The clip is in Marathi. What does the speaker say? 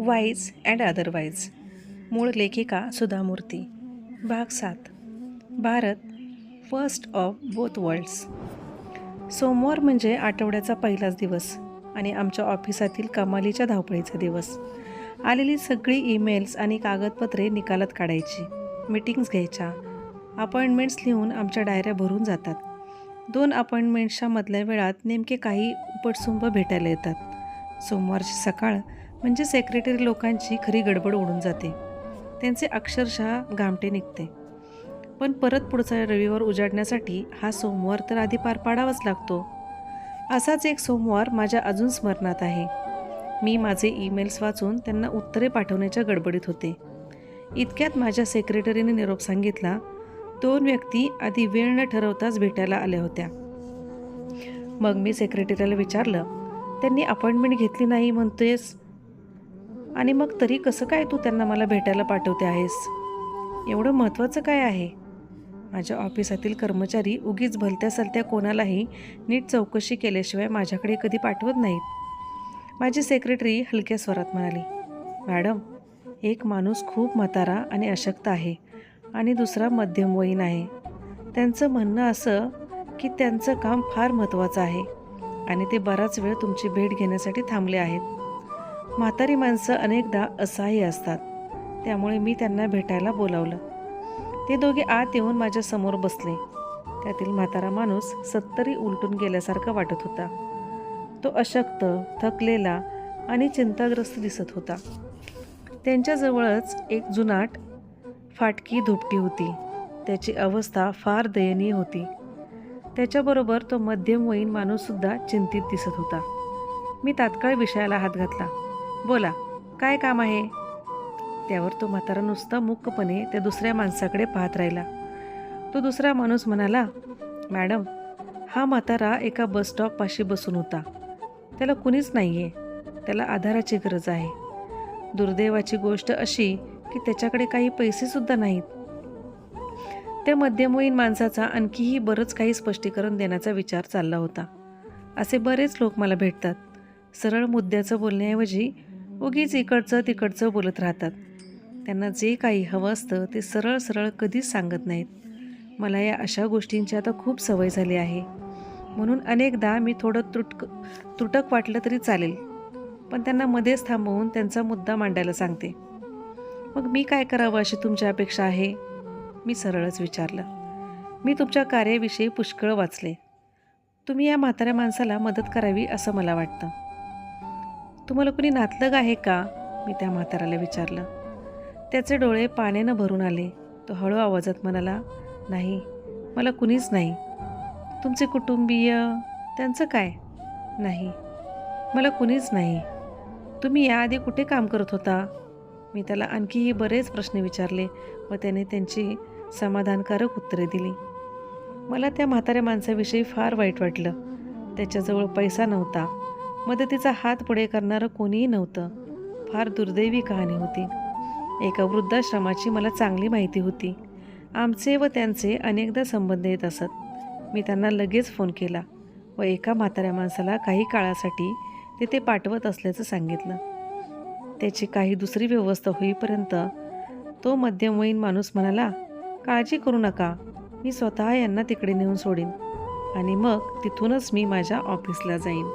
Wise and otherwise. मूळ लेखिका सुधा मूर्ती भाग सात. Bharat first of both worlds सोमवार म्हणजे आठवड्याचा पहिलाच दिवस आणि आमच्या ऑफिसातील कमालीच्या धावपळीचा दिवस. आलेली सगळी ईमेल्स आणि कागदपत्रे निकालात काढायची. मीटिंग्स घ्यायच्या. अपॉइंटमेंट्स लिहून आमच्या डायऱ्या भरून जातात. दोन अपॉइंटमेंट्सच्या मधल्या वेळात नेमके काही उपटसुंभ भेटायला येतात. सोमवारची सकाळ म्हणजे सेक्रेटरी लोकांची खरी गडबड उडून जाते. त्यांचे अक्षरशः गामटे निघते. पण परत पुढचा रविवार उजाडण्यासाठी हा सोमवार तर आधी पार पाडावाच लागतो. असाच एक सोमवार माझ्या अजून स्मरणात आहे. मी माझे ईमेल्स वाचून त्यांना उत्तरे पाठवण्याच्या गडबडीत होते. इतक्यात माझ्या सेक्रेटरीने निरोप सांगितला दोन व्यक्ती आधी वेळ न ठरवताच भेटायला आल्या होत्या. मग मी सेक्रेटरीला विचारलं त्यांनी अपॉइंटमेंट घेतली नाही म्हणतोयस आणि मग तरी कसं काय तू त्यांना मला भेटायला पाठवते आहेस? एवढं महत्त्वाचं काय आहे? माझ्या ऑफिसातील कर्मचारी उगीच भलत्या सलत्या कोणालाही नीट चौकशी केल्याशिवाय माझ्याकडे कधी पाठवत नाहीत. माझी सेक्रेटरी हलक्या स्वरात म्हणाली मॅडम एक माणूस खूप म्हातारा आणि अशक्त आहे आणि दुसरा मध्यमवयीन आहे. त्यांचं म्हणणं असं की त्यांचं काम फार महत्त्वाचं आहे आणि ते बराच वेळ तुमची भेट घेण्यासाठी थांबले आहेत. म्हातारी माणसं अनेकदा असहाय्य असतात. त्यामुळे मी त्यांना भेटायला बोलावलं. ते दोघे आत येऊन माझ्यासमोर बसले. त्यातील म्हातारा माणूस सत्तरी उलटून गेल्यासारखा वाटत होता. तो अशक्त थकलेला आणि चिंताग्रस्त दिसत होता. त्यांच्याजवळच एक जुनाट फाटकी धुपटी होती. त्याची अवस्था फार दयनीय होती. त्याच्याबरोबर तो मध्यमवयीन माणूससुद्धा चिंतित दिसत होता. मी तात्काळ विषयाला हात घातला. बोला काय काम आहे? त्यावर तो म्हातारा नुसता मुक्कपणे त्या दुसऱ्या माणसाकडे पाहत राहिला. तो दुसरा माणूस म्हणाला मॅडम हा म्हातारा एका बस स्टॉपपाशी बसून होता. त्याला कुणीच नाही आहे त्याला आधाराची गरज आहे. दुर्दैवाची गोष्ट अशी की त्याच्याकडे काही पैसेसुद्धा नाहीत. त्या मध्यमवयीन माणसाचा आणखीही बरंच काही स्पष्टीकरण देण्याचा विचार चालला होता. असे बरेच लोक मला भेटतात. सरळ मुद्द्याचं बोलण्याऐवजी उगीच इकडचं तिकडचं बोलत राहतात. त्यांना जे काही हवं असतं ते सरळ सरळ कधीच सांगत नाहीत. मला या अशा गोष्टींची आता खूप सवय झाली आहे. म्हणून अनेकदा मी थोडं तुटक तुटक वाटलं तरी चालेल. पण त्यांना मध्येच थांबवून त्यांचा मुद्दा मांडायला सांगते. मग मी काय करावं अशी तुमची अपेक्षा आहे? मी सरळच विचारलं. मी तुमच्या कार्याविषयी पुष्कळ वाचले. तुम्ही या म्हाताऱ्या माणसाला मदत करावी असं मला वाटतं. तुम्हाला कुणी नातलग आहे का? मी त्या म्हाताऱ्याला विचारलं. त्याचे डोळे पाण्यानं भरून आले. तो हळू आवाजात म्हणाला नाही मला कुणीच नाही. तुमचे कुटुंबीय त्यांचं काय? नाही मला कुणीच नाही. तुम्ही याआधी कुठे काम करत होता? मी त्याला आणखीही बरेच प्रश्न विचारले व त्याने त्यांची समाधानकारक उत्तरे दिली. मला त्या म्हाताऱ्या माणसाविषयी फार वाईट वाटलं. त्याच्याजवळ पैसा नव्हता. मदतीचा हात पुढे करणारं कोणीही नव्हतं. फार दुर्दैवी कहाणी होती. एका वृद्धाश्रमाची मला चांगली माहिती होती. आमचे व त्यांचे अनेकदा संबंध येत असत. मी त्यांना लगेच फोन केला व एका म्हाताऱ्या माणसाला काही काळासाठी तिथे पाठवत असल्याचं सांगितलं. त्याची काही दुसरी व्यवस्था होईपर्यंत तो मध्यमवयीन माणूस म्हणाला काळजी करू नका. मी स्वतः यांना तिकडे नेऊन सोडीन आणि मग तिथूनच मी माझ्या ऑफिसला जाईन.